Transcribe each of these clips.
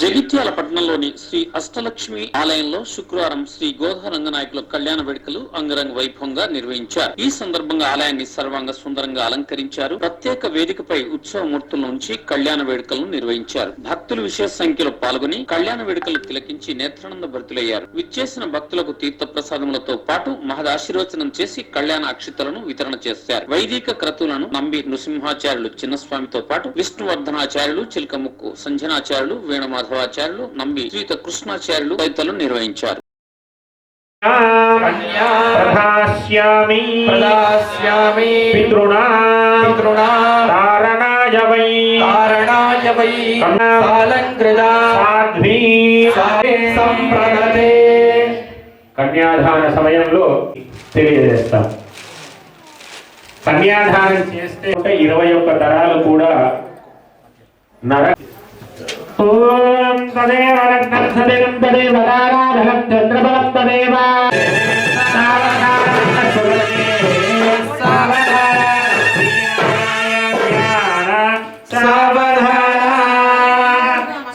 జగిత్యాల పట్టణంలోని శ్రీ అష్టలక్ష్మి ఆలయంలో శుక్రవారం శ్రీ గోధ రంగనాయకుల కళ్యాణ వేడుకలు అంగరంగ వైభవంగా నిర్వహించారు. ఈ సందర్భంగా ఆలయాన్ని సర్వాంగ సుందరంగా అలంకరించారు. ప్రత్యేక వేదికపై ఉత్సవ మూర్తుల నుంచి కళ్యాణ వేడుకలను నిర్వహించారు. భక్తులు విశేష సంఖ్యలో పాల్గొని కళ్యాణ వేడుకలు తిలకించి నేత్రానంద భర్తులయ్యారు. విచ్చేసిన భక్తులకు తీర్థ ప్రసాదములతో పాటు మహదాశీర్వచనం చేసి కళ్యాణ అక్షితలను వితరణ చేశారు. వైదిక క్రతువులను నంబి నృసింహాచార్యులు చిన్నస్వామితో పాటు విష్ణువర్ధనాచార్యులు చిలకముక్కు సంజనాచార్యులు వేణుమాధవాచార్యులు నంబి శ్రీత కృష్ణాచార్యులు తదితరులు నిర్వహించారు. ప్రదాస్యామి ప్రదాస్యామి పితృణా పితృణా తారణాయ వై కారణాయ వై కాలంకృత సాధ్వీ సంప్రదతే. కన్యాదాన సమయంలో తెలియజేస్తాం. కన్యాదానం చేస్తే ఒక ఇరవై ఒక్క తరాలు కూడా నర ఓం తదేవ లగ్నం సదేవం తదేవ తారాబలం చంద్రబలం తదేవ.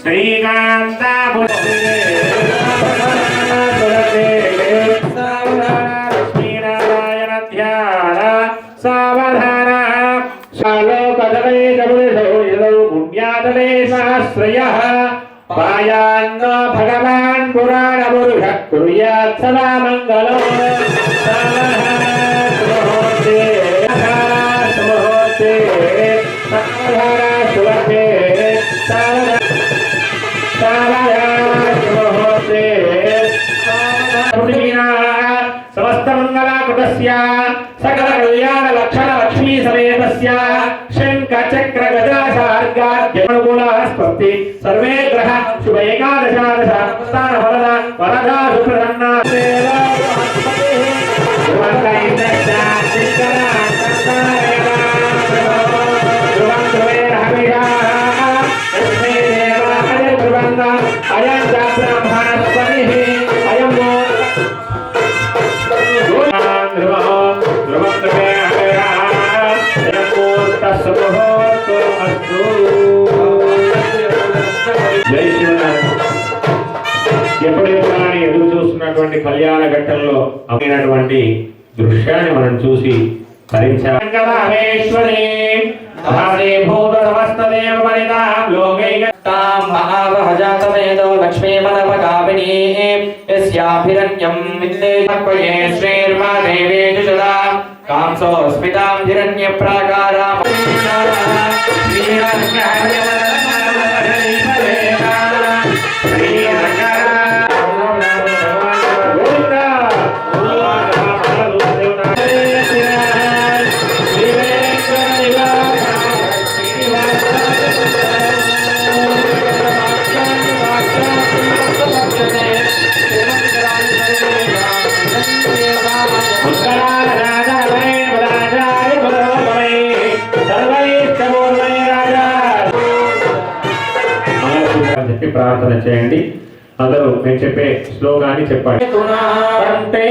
శ్రీకాంత పుణ్యాతలే శాస్త్రయ పాయాంగ భగవాన్ పురాణ పురుష కుర్యాత్ సదా మంగళం సుముహూర్తే సుముహూర్తే సావధాన సులభే సమస్త మంగళాకృతస్య సకల కళ్యాణ లక్షణ अनुकूलाः स्वस्ति सर्वे ग्रह शुभ एकादशादश स्थानफलद वरदा शुक्रधन्ना अयं जात्रब्रह्मणस्पतिः अयं ध्रुवः ध्रुवं ध्रुवे हरे यं मूर्तसमोहो अस्तु ఉన్నటువంటి కళ్యాణ ఘట్టంలో అమ్మినటువంటి దృశ్యాన్ని మనం చూసి భరించామేశ్వరి భూత సమస్త దేవ నేను చెప్పే శ్లోకాన్ని చెప్పండి అంటే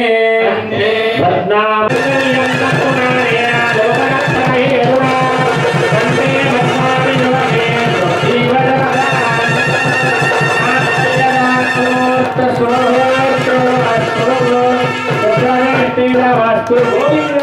ప్రజావేగా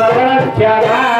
सर्वांना त्याला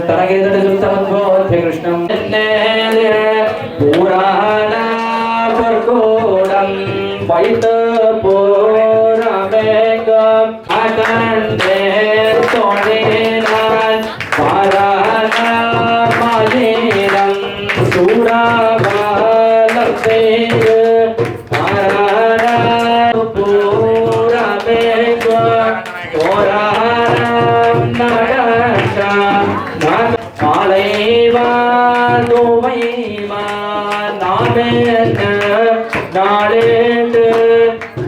నీలాదుంగస్తనగేతమద్భోధ్య కృష్ణం పురాణ పర్కోడం நாளேட்டு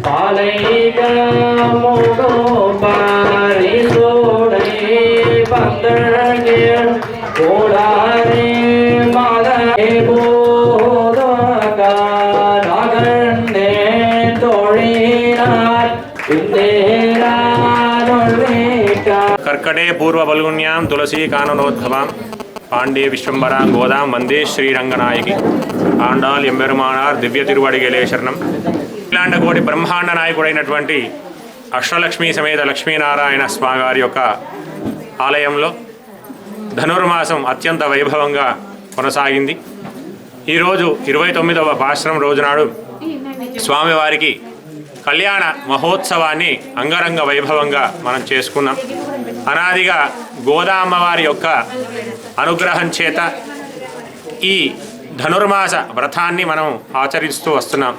பாலைகமோடோ பாரி சோடை பந்தர் கோடாரே மாதே போதகா நகர்ந்தே தொழிலார் இந்தேரா கர்க்கடே பூர்வ பல்குண்யாம் துளசி காணனோத்பவாம் పాండే విశ్వంబరాం గోదాం వందే శ్రీరంగనాయకి. ఆండాల్ ఎంబెరుమానార్ దివ్య తిరువడి శరణం. ఇలాంటి కోటి బ్రహ్మాండ నాయకుడైనటువంటి అష్టలక్ష్మి సమేత లక్ష్మీనారాయణ స్వామివారి యొక్క ఆలయంలో ధనుర్మాసం అత్యంత వైభవంగా కొనసాగింది. ఈరోజు ఇరవై తొమ్మిదవ పాశ్రం రోజునాడు స్వామివారికి కళ్యాణ మహోత్సవాన్ని అంగరంగ వైభవంగా మనం చేసుకున్నాం. అనాదిగా గోదా అమ్మవారి యొక్క అనుగ్రహం చేత ఈ ధనుర్మాస వ్రతాన్ని మనం ఆచరిస్తూ వస్తున్నాం.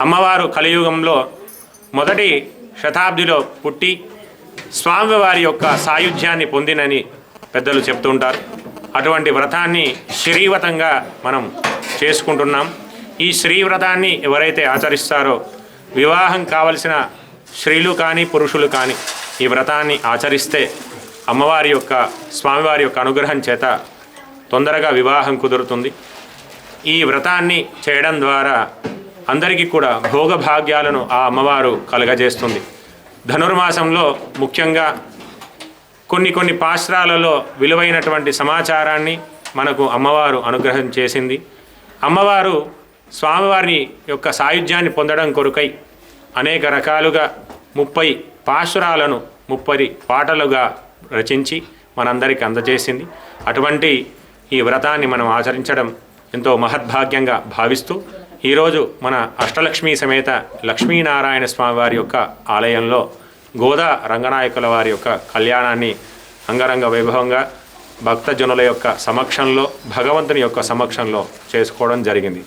అమ్మవారు కలియుగంలో మొదటి శతాబ్దిలో పుట్టి స్వామివారి యొక్క సాయుధ్యాన్ని పొందినని పెద్దలు చెప్తుంటారు అటువంటి వ్రతాన్ని శ్రీవ్రతంగా మనం చేసుకుంటున్నాం. ఈ శ్రీవ్రతాన్ని ఎవరైతే ఆచరిస్తారో వివాహం కావలసిన స్త్రీలు కానీ పురుషులు కానీ ఈ వ్రతాన్ని ఆచరిస్తే అమ్మవారి యొక్క స్వామివారి యొక్క అనుగ్రహం చేత తొందరగా వివాహం కుదురుతుంది. ఈ వ్రతాన్ని చేయడం ద్వారా అందరికీ కూడా భోగభాగ్యాలను ఆ అమ్మవారు కలుగజేస్తుంది. ధనుర్మాసంలో ముఖ్యంగా కొన్ని కొన్ని పాశ్రాలలో విలువైనటువంటి సమాచారాన్ని మనకు అమ్మవారు అనుగ్రహం చేసింది. అమ్మవారు స్వామివారి యొక్క సాయుధ్యాన్ని పొందడం కొరకై అనేక రకాలుగా ముప్పై పాశురాలను ముప్పది పాటలుగా రచించి మనందరికీ అందజేసింది. అటువంటి ఈ వ్రతాన్ని మనం ఆచరించడం ఎంతో మహద్భాగ్యంగా భావిస్తూ ఈరోజు మన అష్టలక్ష్మి సమేత లక్ష్మీనారాయణ స్వామి వారి యొక్క ఆలయంలో గోదా రంగనాయకుల వారి యొక్క కళ్యాణాన్ని అంగరంగ వైభవంగా భక్తజనుల యొక్క సమక్షంలో భగవంతుని యొక్క సమక్షంలో చేసుకోవడం జరిగింది.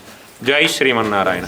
జై శ్రీమన్నారాయణ.